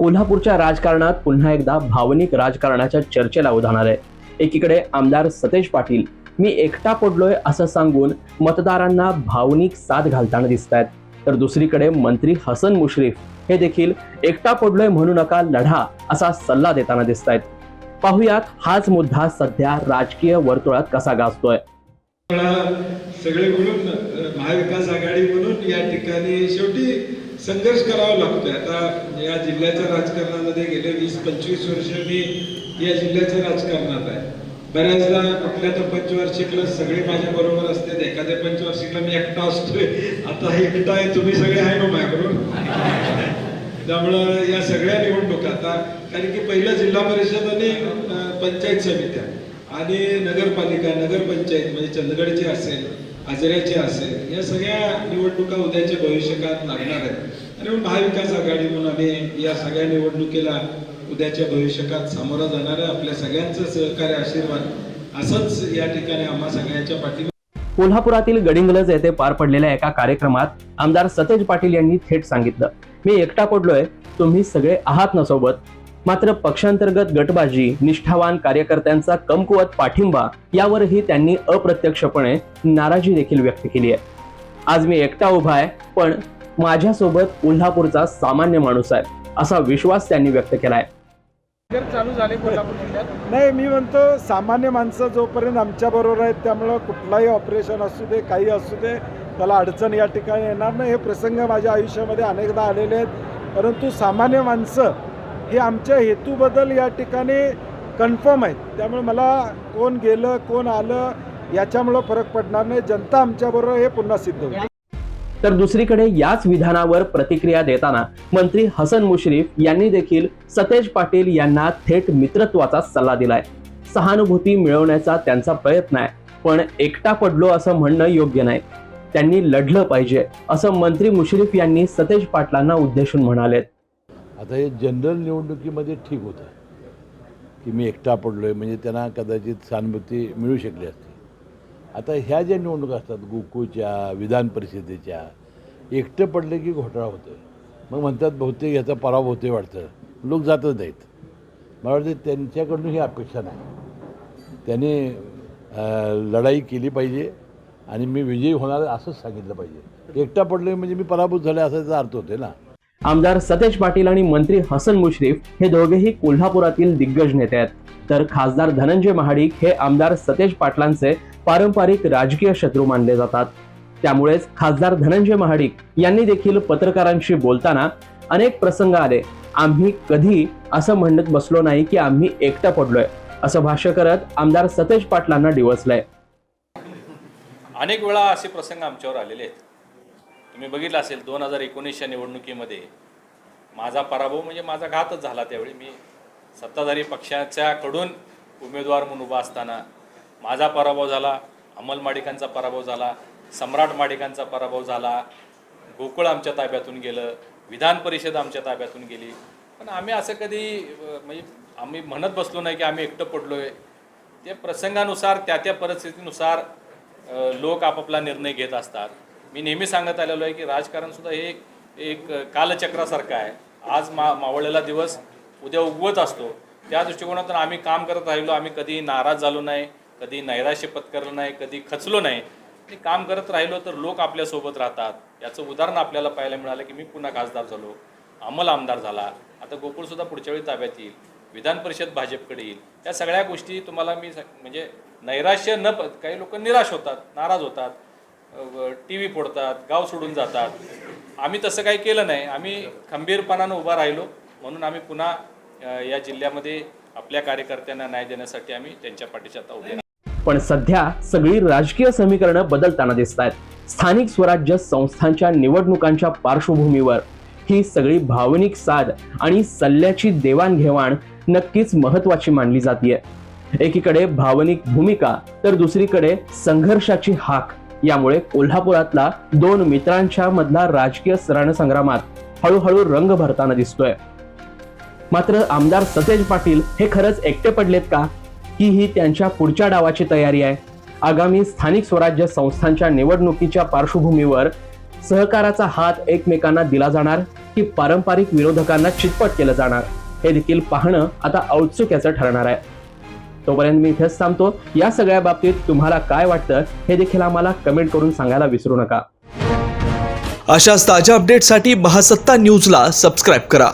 कोल्हापूरच्या राजकारणात पुन्हा एकदा भावनिक राजकारणाच्या चर्चेला उधाणार आहे. एकीकडे आमदार सतेज पाटील मी एकटा पडलोय असं सांगून मतदारांना भावनिक साथ घालताना दिसत आहेत तर दुसरीकडे मंत्री हसन मुश्रीफ हे देखील एकटा पडलोय म्हणू नका लढा असा सल्ला देताना दिसत आहेत पाहुयात हाच मुद्दा सध्या राजकीय वर्तुळात कसा गाजतोय. सगळे म्हणून महाविकास आघाडी म्हणून या ठिकाणी शेवटी संघर्ष करावा लागतोय. आता या जिल्ह्याच्या राजकारणामध्ये गेले वीस पंचवीस वर्ष मी या जिल्ह्याच्या राजकारणात आहे. बऱ्याचदा कुठल्या तर पंचवार्षिकला सगळे माझ्या बरोबर असते एखाद्या पंचवार्षिकला मी एकटा असतोय. आता हे एकटा आहे तुम्ही सगळे आहे ना माझ्याकडून? त्यामुळं या सगळ्या निवडणुका आता कारण की पहिलं जिल्हा परिषद आणि पंचायत समित्या आणि नगरपालिका नगरपंचायत म्हणजे चंदगडची असेल आजऱ्याची असेल. या सगळ्या निवडणुका उद्याच्या भविष्यकाळात लागणार आहेत. आणि महाविकास आघाडी म्हणून आम्ही या सगळ्या निवडणुकीला उद्याच्या भविष्यकाळात सामोरं जाणार आपल्या सगळ्यांचं सहकार्य आशीर्वाद असंच या ठिकाणी आम्हा सगळ्यांच्या पाठी कोल्हापुरातील गडिंगलज येथे पार पडलेल्या एका कार्यक्रमात आमदार सतेज पाटील यांनी थेट सांगितलं मी एकटा पडलोय तुम्ही सगळे आहात ना सोबत. मात्र पक्षांतर्गत गटबाजी निष्ठावान कार्यकर्त्यांचा कमकुवत पाठिंबा यावरही त्यांनी अप्रत्यक्षपणे नाराजी देखील व्यक्त केली आहे. आज मी एकटा उभा आहे पण माझ्यासोबत कोल्हापूरचा सामान्य माणूस आहे असा विश्वास त्यांनी व्यक्त केलाय. लष्कर चालू झाले कोल्हापूर जिल्ह्यात? नाही मी म्हणतो सामान्य माणसं जोपर्यंत आमच्याबरोबर आहेत त्यामुळं कुठलाही ऑपरेशन असू दे काही असू दे त्याला अडचण या ठिकाणी येणार नाही. हे प्रसंग माझ्या आयुष्यामध्ये अनेकदा आलेले आहेत. परंतु सामान्य माणसं हे आमच्या हेतूबद्दल या ठिकाणी कन्फर्म आहेत. त्यामुळे मला कोण गेलं कोण आलं याच्यामुळं फरक पडणार नाही. जनता आमच्याबरोबर हे पुन्हा सिद्ध होईल. तर दुसरीकडे याच विधानावर प्रतिक्रिया देताना मंत्री हसन मुश्रीफ यांनी देखील सतेज पाटील यांना थेट मित्रत्वाचा सल्ला दिलाय. सहानुभूती मिळवण्याचा त्यांचा प्रयत्न आहे पण एकटा पडलो असं म्हणणं योग्य नाही. त्यांनी लढलं पाहिजे असं मंत्री मुश्रीफ यांनी सतेज पाटलांना उद्देशून म्हणालेत. आता हे जनरल निवडणुकीमध्ये ठीक होतं. की मी एकटा पडलो आहे म्हणजे त्यांना कदाचित सहानुभूती मिळू शकली असती. आता ह्या ज्या निवडणुका असतात गोकुळच्या विधान परिषदेच्या एकटं पडले की घोटाळा होतो मग म्हणतात बहुतेक ह्याचा पराभव होते वाटतं. लोक जातच नाहीत. मला वाटतं त्यांच्याकडून ही अपेक्षा नाही. त्यांनी लढाई केली पाहिजे आणि मी विजयी होणार असंच सांगितलं पाहिजे. एकटा पडलोय म्हणजे मी पराभूत झाले असा त्याचा अर्थ होते ना. आमदार सतेज पाटील आणि मंत्री हसन मुश्रीफ हे दोघेही कोल्हापुरातील दिग्गज नेते आहेत. तर खासदार धनंजय महाडिक हे आमदार सतेज पाटलांचे पारंपरिक राजकीय शत्रू मानले जातात. त्यामुळेच खासदार धनंजय महाडिक यांनी देखील पत्रकारांशी बोलताना अनेक प्रसंग आले. आम्ही कधी असं म्हणत बसलो नाही की आम्ही एकटा पडलोय असं भाष्य करत आमदार सतेज पाटलांना डिवचलंय. अनेक वेळा असे प्रसंग आमच्यावर आलेले आहेत. तुम्ही बघितलं असेल दोन हजार एकोणीसच्या निवडणुकीमध्ये माझा पराभव म्हणजे माझा घातच झाला त्यावेळी. मी सत्ताधारी पक्षाच्याकडून उमेदवार म्हणून उभा असताना माझा पराभव झाला अमल माडिकांचा पराभव झाला सम्राट माडिकांचा पराभव झाला गोकुळ आमच्या ताब्यातून गेलं विधान परिषद आमच्या ताब्यातून गेली. पण आम्ही असं कधी म्हणजे आम्ही म्हणत बसलो नाही की आम्ही एकटं पडलो आहे त्या प्रसंगानुसार त्या त्या परिस्थितीनुसार लोक आपापला निर्णय घेत असतात. मी नेहमी सांगत आलेलो आहे की राजकारण सुद्धा हे एक एक कालचक्रासारखं आहे. आज मा मावळलेला दिवस उद्या उगवत असतो. त्या दृष्टिकोनातून आम्ही काम करत राहिलो. आम्ही कधी नाराज झालो नाही कधी नैराश्य पत्करलं नाही कधी खचलो नाही. आणि काम करत राहिलो तर लोक आपल्यासोबत राहतात. याचं उदाहरण आपल्याला पाहायला मिळालं की मी पुन्हा खासदार झालो. अमल आमदार झाला. आता गोकुळसुद्धा पुढच्या वेळी ताब्यात येईल. विधान परिषद भाजपकडे येईल. या सगळ्या गोष्टी तुम्हाला मी स- म्हणजे नैराश्य न प काही लोक निराश होतात नाराज होतात. टी व्ही फोडतात गाव सोडून जातात. आम्ही तसं काही केलं नाही. आम्ही खंबीरपणानं उभा राहिलो. म्हणून आम्ही पुन्हा या जिल्ह्यामध्ये आपल्या कार्यकर्त्यांना न्याय देण्यासाठी आम्ही त्यांच्या पाठीशी आता उभे पण सध्या सगळी राजकीय समीकरणं बदलताना दिसत आहेत स्थानिक स्वराज्य संस्थांच्या निवडणुकांच्या पार्श्वभूमीवर ही सगळी भावनिक साध आणि सल्ल्याची देवाणघेवाण नक्कीच महत्वाची मानली जाते एकीकडे भावनिक भूमिका तर दुसरीकडे संघर्षाची हाक. यामुळे कोल्हापुरातला दोन मित्रांच्या मधला राजकीय रणसंग्रामात हळूहळू रंग भरताना दिसतोय. मात्र आमदार सतेज पाटील हे खरंच एकटे पडलेत का? की ही त्यांच्या पुढच्या डावाची तयारी आहे. आगामी स्थानिक स्वराज्य संस्थांच्या निवडणुकीच्या पार्श्वभूमीवर सहकाराचा हात एकमेकांना दिला जाणार की पारंपरिक विरोधकांना चितपट केलं जाणार हे देखील पाहणं आता औत्सुक्याचं ठरणार आहे. तोपर्यंत मी इथेच थांबतो. या सगळ्या बाबतीत तुम्हाला काय वाटतं हे देखील आम्हाला कमेंट करून सांगायला विसरू नका. अशाच ताज्या अपडेटसाठी महासत्ता न्यूजला सबस्क्राईब करा.